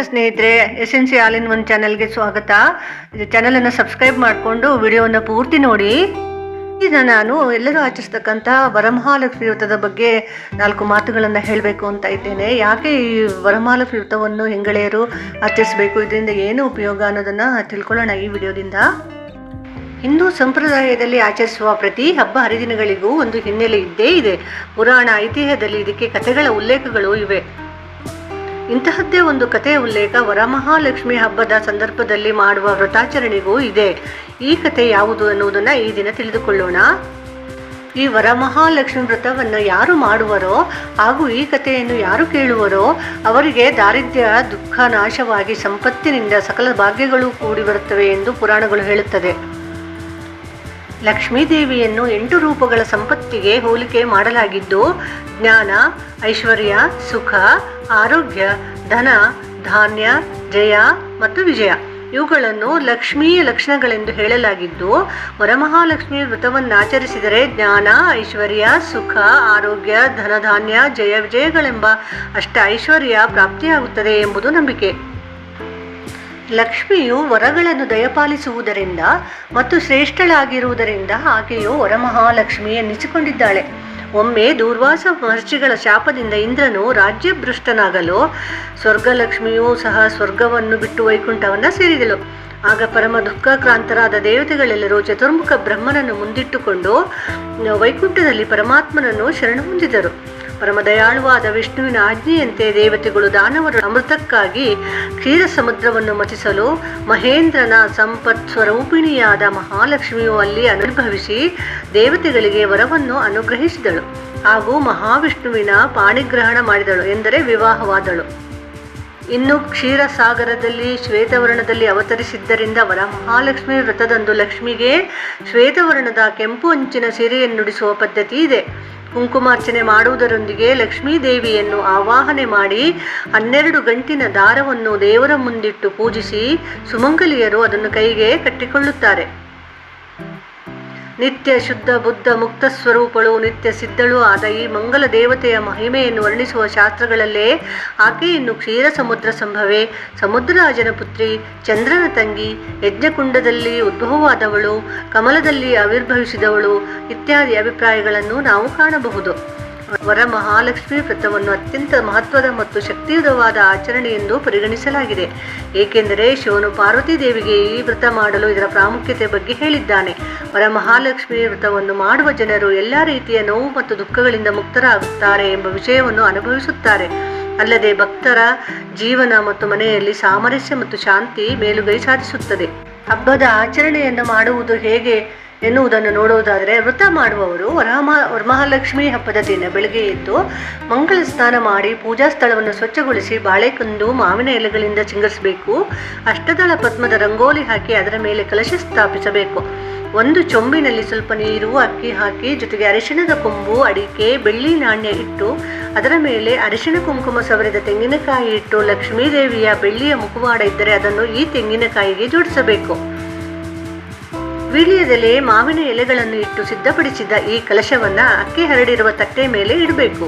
ನಮಸ್ಕಾರ ಸ್ನೇಹಿತರೆ S N C all in one ಚಾನಲ್ಗೆ ಸ್ವಾಗತ. ಇದು ಚಾನಲನ್ನು ಸಬ್ಸ್ಕ್ರೈಬ್ ಮಾಡಿಕೊಂಡು ವಿಡಿಯೋವನ್ನು ಪೂರ್ತಿ ನೋಡಿ. ಈಗ ನಾನು ಎಲ್ಲರೂ ಆಚರಿಸ್ತಕ್ಕಂಥ ವರಮಹಾಲಕ್ಷ್ಮಿ ವ್ರತದ ಬಗ್ಗೆ ನಾಲ್ಕು ಮಾತುಗಳನ್ನು ಹೇಳಬೇಕು ಅಂತ ಇದ್ದೇನೆ. ಯಾಕೆ ಈ ವರಮಹಾಲಕ್ಷ್ಮಿ ವ್ರತವನ್ನು ಹೆಂಗಳೆಯರು ಆಚರಿಸಬೇಕು? ಇದರಿಂದ ಏನು ಉಪಯೋಗ ಅನ್ನೋದನ್ನು ತಿಳ್ಕೊಳ್ಳೋಣ ಈ ವಿಡಿಯೋದಿಂದ. ಹಿಂದೂ ಸಂಪ್ರದಾಯದಲ್ಲಿ ಆಚರಿಸುವ ಪ್ರತಿ ಹಬ್ಬ ಹರಿದಿನಗಳಿಗೂ ಒಂದು ಹಿನ್ನೆಲೆ ಇದ್ದೇ ಇದೆ. ಪುರಾಣ ಐತಿಹ್ಯದಲ್ಲಿ ಇದಕ್ಕೆ ಕಥೆಗಳ ಉಲ್ಲೇಖಗಳು ಇವೆ. ಇಂತಹದ್ದೇ ಒಂದು ಕಥೆಯ ಉಲ್ಲೇಖ ವರಮಹಾಲಕ್ಷ್ಮಿ ಹಬ್ಬದ ಸಂದರ್ಭದಲ್ಲಿ ಮಾಡುವ ವ್ರತಾಚರಣೆಗೂ ಇದೆ. ಈ ಕಥೆ ಯಾವುದು ಅನ್ನುವುದನ್ನು ಈ ದಿನ ತಿಳಿದುಕೊಳ್ಳೋಣ. ಈ ವರಮಹಾಲಕ್ಷ್ಮಿ ವ್ರತವನ್ನು ಯಾರು ಮಾಡುವರೋ ಹಾಗೂ ಈ ಕಥೆಯನ್ನು ಯಾರು ಕೇಳುವರೋ ಅವರಿಗೆ ದಾರಿದ್ರ್ಯ, ದುಃಖ, ನಾಶವಾಗಿ ಸಂಪತ್ತಿನಿಂದ ಸಕಲ ಭಾಗ್ಯಗಳು ಕೂಡಿ ಬರುತ್ತವೆ ಎಂದು ಪುರಾಣಗಳು ಹೇಳುತ್ತದೆ. ಲಕ್ಷ್ಮೀದೇವಿಯನ್ನು ಎಂಟು ರೂಪಗಳ ಸಂಪತ್ತಿಗೆ ಹೋಲಿಕೆ ಮಾಡಲಾಗಿದ್ದು, ಜ್ಞಾನ, ಐಶ್ವರ್ಯ, ಸುಖ, ಆರೋಗ್ಯ, ಧನ, ಧಾನ್ಯ, ಜಯ ಮತ್ತು ವಿಜಯ. ಇವುಗಳನ್ನು ಲಕ್ಷ್ಮೀಯ ಲಕ್ಷಣಗಳೆಂದು ಹೇಳಲಾಗಿದ್ದು, ವರಮಹಾಲಕ್ಷ್ಮಿ ವ್ರತವನ್ನಾಚರಿಸಿದರೆ ಜ್ಞಾನ, ಐಶ್ವರ್ಯ, ಸುಖ, ಆರೋಗ್ಯ ಧನಧಾನ್ಯ ಜಯ, ವಿಜಯಗಳೆಂಬ ಅಷ್ಟ ಐಶ್ವರ್ಯ ಪ್ರಾಪ್ತಿಯಾಗುತ್ತದೆ ಎಂಬುದು ನಂಬಿಕೆ. ಲಕ್ಷ್ಮಿಯು ವರಗಳನ್ನು ದಯಪಾಲಿಸುವುದರಿಂದ ಮತ್ತು ಶ್ರೇಷ್ಠಳಾಗಿರುವುದರಿಂದ ಆಕೆಯು ವರಮಹಾಲಕ್ಷ್ಮಿ ಎನ್ನಿಸಿಕೊಂಡಿದ್ದಾಳೆ. ಒಮ್ಮೆ ದೂರ್ವಾಸ ಮಹರ್ಷಿಗಳ ಶಾಪದಿಂದ ಇಂದ್ರನು ರಾಜ್ಯಭೃಷ್ಟನಾಗಲು ಸ್ವರ್ಗಲಕ್ಷ್ಮಿಯೂ ಸಹ ಸ್ವರ್ಗವನ್ನು ಬಿಟ್ಟು ವೈಕುಂಠವನ್ನ ಸೇರಿದಳು. ಆಗ ಪರಮ ದುಃಖಕ್ರಾಂತರಾದ ದೇವತೆಗಳೆಲ್ಲರೂ ಚತುರ್ಮುಖ ಬ್ರಹ್ಮನನ್ನು ಮುಂದಿಟ್ಟುಕೊಂಡು ವೈಕುಂಠದಲ್ಲಿ ಪರಮಾತ್ಮನನ್ನು ಶರಣ ಹೊಂದಿದರು. ಪರಮದಯಾಳುವಾದ ವಿಷ್ಣುವಿನ ಆಜ್ಞೆಯಂತೆ ದೇವತೆಗಳು ದಾನವರ ಅಮೃತಕ್ಕಾಗಿ ಕ್ಷೀರ ಸಮುದ್ರವನ್ನು ಮಚಿಸಲು ಮಹೇಂದ್ರನ ಸಂಪತ್ ಸ್ವರೂಪಿಣಿಯಾದ ಮಹಾಲಕ್ಷ್ಮಿಯು ಅಲ್ಲಿ ಅನುಭವಿಸಿ ದೇವತೆಗಳಿಗೆ ವರವನ್ನು ಅನುಗ್ರಹಿಸಿದಳು ಹಾಗೂ ಮಹಾವಿಷ್ಣುವಿನ ಪಾಣಿಗ್ರಹಣ ಮಾಡಿದಳು ಎಂದರೆ ವಿವಾಹವಾದಳು. ಇನ್ನು ಕ್ಷೀರಸಾಗರದಲ್ಲಿ ಶ್ವೇತವರ್ಣದಲ್ಲಿ ಅವತರಿಸಿದ್ದರಿಂದ ವರ ಮಹಾಲಕ್ಷ್ಮಿ ವ್ರತದಂದು ಲಕ್ಷ್ಮಿಗೆ ಶ್ವೇತವರ್ಣದ ಕೆಂಪು ಅಂಚಿನ ಸೀರೆಯನ್ನುಡಿಸುವ ಪದ್ಧತಿ ಇದೆ. ಕುಂಕುಮಾರ್ಚನೆ ಮಾಡುವುದರೊಂದಿಗೆ ಲಕ್ಷ್ಮೀ ದೇವಿಯನ್ನು ಆವಾಹನೆ ಮಾಡಿ ಹನ್ನೆರಡು ಗಂಟಿನ ದಾರವನ್ನು ದೇವರ ಮುಂದಿಟ್ಟು ಪೂಜಿಸಿ ಸುಮಂಗಲಿಯರು ಅದನ್ನು ಕೈಗೆ ಕಟ್ಟಿಕೊಳ್ಳುತ್ತಾರೆ. ನಿತ್ಯ ಶುದ್ಧ ಬುದ್ಧ ಮುಕ್ತ ಸ್ವರೂಪಳು ನಿತ್ಯ ಸಿದ್ಧಳು ಆದ ಈ ಮಂಗಲ ದೇವತೆಯ ಮಹಿಮೆಯನ್ನು ವರ್ಣಿಸುವ ಶಾಸ್ತ್ರಗಳಲ್ಲೇ ಆಕೆಯನ್ನು ಕ್ಷೀರ ಸಮುದ್ರ ಸಂಭವೆ, ಸಮುದ್ರರಾಜನ ಪುತ್ರಿ, ಚಂದ್ರನ ತಂಗಿ, ಯಜ್ಞಕುಂಡದಲ್ಲಿ ಉದ್ಭವವಾದವಳು, ಕಮಲದಲ್ಲಿ ಆವಿರ್ಭವಿಸಿದವಳು ಇತ್ಯಾದಿ ಅಭಿಪ್ರಾಯಗಳನ್ನು ನಾವು ಕಾಣಬಹುದು. ವರ ಮಹಾಲಕ್ಷ್ಮಿ ವ್ರತವನ್ನು ಅತ್ಯಂತ ಮಹತ್ವದ ಮತ್ತು ಶಕ್ತಿಯುತವಾದ ಆಚರಣೆ ಎಂದು ಪರಿಗಣಿಸಲಾಗಿದೆ. ಏಕೆಂದರೆ ಶಿವನು ಪಾರ್ವತಿ ದೇವಿಗೆ ಈ ವ್ರತ ಮಾಡಲು ಇದರ ಪ್ರಾಮುಖ್ಯತೆ ಬಗ್ಗೆ ಹೇಳಿದ್ದಾನೆ. ವರ ಮಹಾಲಕ್ಷ್ಮಿ ವ್ರತವನ್ನು ಮಾಡುವ ಜನರು ಎಲ್ಲ ರೀತಿಯ ನೋವು ಮತ್ತು ದುಃಖಗಳಿಂದ ಮುಕ್ತರಾಗುತ್ತಾರೆ ಎಂಬ ವಿಷಯವನ್ನು ಅನುಭವಿಸುತ್ತಾರೆ. ಅಲ್ಲದೆ ಭಕ್ತರ ಜೀವನ ಮತ್ತು ಮನೆಯಲ್ಲಿ ಸಾಮರಸ್ಯ ಮತ್ತು ಶಾಂತಿ ಮೇಲುಗೈ ಸಾಧಿಸುತ್ತದೆ. ಹಬ್ಬದ ಆಚರಣೆಯನ್ನು ಮಾಡುವುದು ಹೇಗೆ? ಎನ್ನುವುದನ್ನು ನೋಡುವುದಾದರೆ ವ್ರತ ಮಾಡುವವರು ವರಮ ವರಮಹಾಲಕ್ಷ್ಮಿ ಹಬ್ಬದ ದಿನ ಬೆಳಗ್ಗೆ ಎದ್ದು ಮಂಗಳ ಸ್ನಾನ ಮಾಡಿ ಪೂಜಾ ಸ್ಥಳವನ್ನು ಸ್ವಚ್ಛಗೊಳಿಸಿ ಬಾಳೆಕಂದು ಮಾವಿನ ಎಲೆಗಳಿಂದ ಚಿಂಗರಿಸಬೇಕು. ಅಷ್ಟದಳ ಪದ್ಮದ ರಂಗೋಲಿ ಹಾಕಿ ಅದರ ಮೇಲೆ ಕಲಶ ಸ್ಥಾಪಿಸಬೇಕು. ಒಂದು ಚೊಂಬಿನಲ್ಲಿ ಸ್ವಲ್ಪ ನೀರು ಅಕ್ಕಿ ಹಾಕಿ ಜೊತೆಗೆ ಅರಿಶಿಣದ ಕೊಂಬು, ಅಡಿಕೆ, ಬೆಳ್ಳಿ ನಾಣ್ಯ ಇಟ್ಟು ಅದರ ಮೇಲೆ ಅರಿಶಿಣ ಕುಂಕುಮ ಸವರಿದ ತೆಂಗಿನಕಾಯಿ ಇಟ್ಟು ಲಕ್ಷ್ಮೀ ದೇವಿಯ ಬೆಳ್ಳಿಯ ಮುಖವಾಡ ಇದ್ದರೆ ಅದನ್ನು ಈ ತೆಂಗಿನಕಾಯಿಗೆ ಜೋಡಿಸಬೇಕು. ವೀಳ್ಯದೆಲೆ ಮಾವಿನ ಎಲೆಗಳನ್ನು ಇಟ್ಟು ಸಿದ್ಧಪಡಿಸಿದ ಈ ಕಲಶವನ್ನ ಅಕ್ಕಿ ಹರಡಿರುವ ತಟ್ಟೆ ಮೇಲೆ ಇಡಬೇಕು.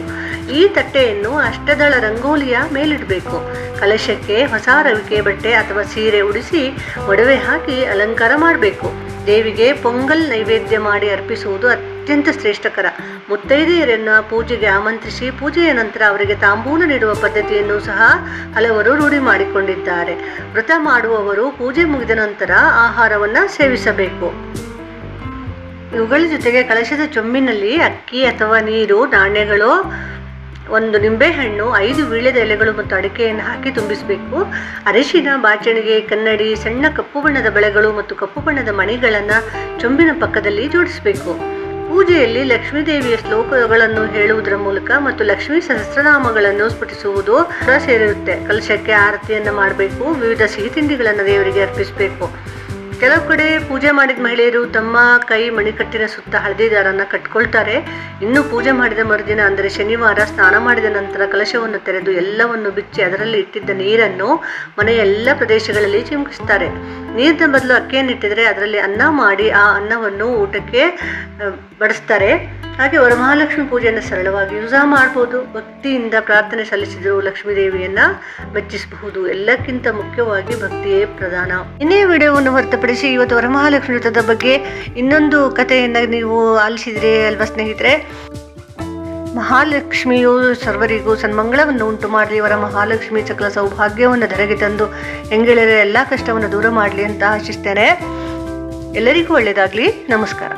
ಈ ತಟ್ಟೆಯನ್ನು ಅಷ್ಟದಳ ರಂಗೋಲಿಯ ಮೇಲಿಡಬೇಕು. ಕಲಶಕ್ಕೆ ಹೊಸ ರವಿಕೆ ಬಟ್ಟೆ ಅಥವಾ ಸೀರೆ ಉಡಿಸಿ ಒಡವೆ ಹಾಕಿ ಅಲಂಕಾರ ಮಾಡಬೇಕು. ದೇವಿಗೆ ಪೊಂಗಲ್ ನೈವೇದ್ಯ ಮಾಡಿ ಅರ್ಪಿಸುವುದು ಅತ್ಯಂತ ಶ್ರೇಷ್ಠಕರ. ಮುತ್ತೈದೆಯರನ್ನ ಪೂಜೆಗೆ ಆಮಂತ್ರಿಸಿ ಪೂಜೆಯ ನಂತರ ಅವರಿಗೆ ತಾಂಬೂಲ ನೀಡುವ ಪದ್ಧತಿಯನ್ನು ಸಹ ಹಲವರು ರೂಢಿ ಮಾಡಿಕೊಂಡಿದ್ದಾರೆ. ವ್ರತ ಮಾಡುವವರು ಪೂಜೆ ಮುಗಿದ ನಂತರ ಆಹಾರವನ್ನು ಸೇವಿಸಬೇಕು. ಇವುಗಳ ಜೊತೆಗೆ ಕಳಶದ ಚೊಂಬಿನಲ್ಲಿ ಅಕ್ಕಿ ಅಥವಾ ನೀರು, ನಾಣ್ಯಗಳು, ಒಂದು ನಿಂಬೆಹಣ್ಣು, ಐದು ವೀಳ್ಯದ ಎಲೆಗಳು ಮತ್ತು ಅಡಿಕೆಯನ್ನು ಹಾಕಿ ತುಂಬಿಸಬೇಕು. ಅರಿಶಿನ, ಬಾಚಣಿಗೆ, ಕನ್ನಡಿ, ಸಣ್ಣ ಕಪ್ಪು ಬಣ್ಣದ ಬೆಳೆಗಳು ಮತ್ತು ಕಪ್ಪು ಬಣ್ಣದ ಮಣಿಗಳನ್ನು ಚೊಂಬಿನ ಪಕ್ಕದಲ್ಲಿ ಜೋಡಿಸಬೇಕು. ಪೂಜೆಯಲ್ಲಿ ಲಕ್ಷ್ಮೀದೇವಿಯ ಶ್ಲೋಕಗಳನ್ನು ಹೇಳುವುದರ ಮೂಲಕ ಮತ್ತು ಲಕ್ಷ್ಮೀ ಸಹಸ್ರನಾಮಗಳನ್ನು ಸ್ಫುಟಿಸುವುದು ಸೇರಿರುತ್ತೆ. ಕಲಶಕ್ಕೆ ಆರತಿಯನ್ನು ಮಾಡಬೇಕು, ವಿವಿಧ ಸಿಹಿ ತಿಂಡಿಗಳನ್ನು ದೇವರಿಗೆ ಅರ್ಪಿಸಬೇಕು. ಕೆಲವು ಕಡೆ ಪೂಜೆ ಮಾಡಿದ ಮಹಿಳೆಯರು ತಮ್ಮ ಕೈ ಮಣಿಕಟ್ಟಿನ ಸುತ್ತ ಹಳದಿ ದಾರನ ಕಟ್ಕೊಳ್ತಾರೆ. ಇನ್ನು ಪೂಜೆ ಮಾಡಿದ ಮರುದಿನ, ಅಂದರೆ ಶನಿವಾರ ಸ್ನಾನ ಮಾಡಿದ ನಂತರ ಕಲಶವನ್ನು ತೆರೆದು ಎಲ್ಲವನ್ನು ಬಿಚ್ಚಿ ಅದರಲ್ಲಿ ಇಟ್ಟಿದ್ದ ನೀರನ್ನು ಮನೆಯ ಎಲ್ಲ ಪ್ರದೇಶಗಳಲ್ಲಿ ಚಿಮುಕಿಸ್ತಾರೆ. ನೀರಿನ ಬದಲು ಅಕ್ಕಿಯನ್ನಿಟ್ಟಿದ್ರೆ ಅದರಲ್ಲಿ ಅನ್ನ ಮಾಡಿ ಆ ಅನ್ನವನ್ನು ಊಟಕ್ಕೆ ಬಡಿಸ್ತಾರೆ. ಹಾಗೆ ವರಮಹಾಲಕ್ಷ್ಮಿ ಪೂಜೆಯನ್ನು ಸರಳವಾಗಿ ಯೂಸ ಮಾಡ್ಬೋದು. ಭಕ್ತಿಯಿಂದ ಪ್ರಾರ್ಥನೆ ಸಲ್ಲಿಸಿದ್ರು ಲಕ್ಷ್ಮೀ ದೇವಿಯನ್ನ ಮೆಚ್ಚಿಸಬಹುದು. ಎಲ್ಲಕ್ಕಿಂತ ಮುಖ್ಯವಾಗಿ ಭಕ್ತಿಯೇ ಪ್ರಧಾನ. ಇನ್ನೇ ವಿಡಿಯೋವನ್ನು ಹೊರತುಪಡಿಸಿ ಇವತ್ತು ವರಮಹಾಲಕ್ಷ್ಮಿ ವ್ರತದ ಬಗ್ಗೆ ಇನ್ನೊಂದು ಕಥೆಯನ್ನು ನೀವು ಆಲಿಸಿದ್ರೆ ಅಲ್ವಾ ಸ್ನೇಹಿತರೆ? ಮಹಾಲಕ್ಷ್ಮಿಯು ಸರ್ವರಿಗೂ ಸನ್ಮಂಗಳವನ್ನು ಉಂಟು ಮಾಡಲಿ. ಅವರ ಮಹಾಲಕ್ಷ್ಮಿ ಸಕಲ ಸೌಭಾಗ್ಯವನ್ನು ಧರೆಗೆ ತಂದು ಹೆಂಗೆಳೆಯರ ಎಲ್ಲ ಕಷ್ಟವನ್ನು ದೂರ ಮಾಡಲಿ ಅಂತ ಆಶಿಸ್ತೇನೆ. ಎಲ್ಲರಿಗೂ ಒಳ್ಳೆಯದಾಗಲಿ ನಮಸ್ಕಾರ.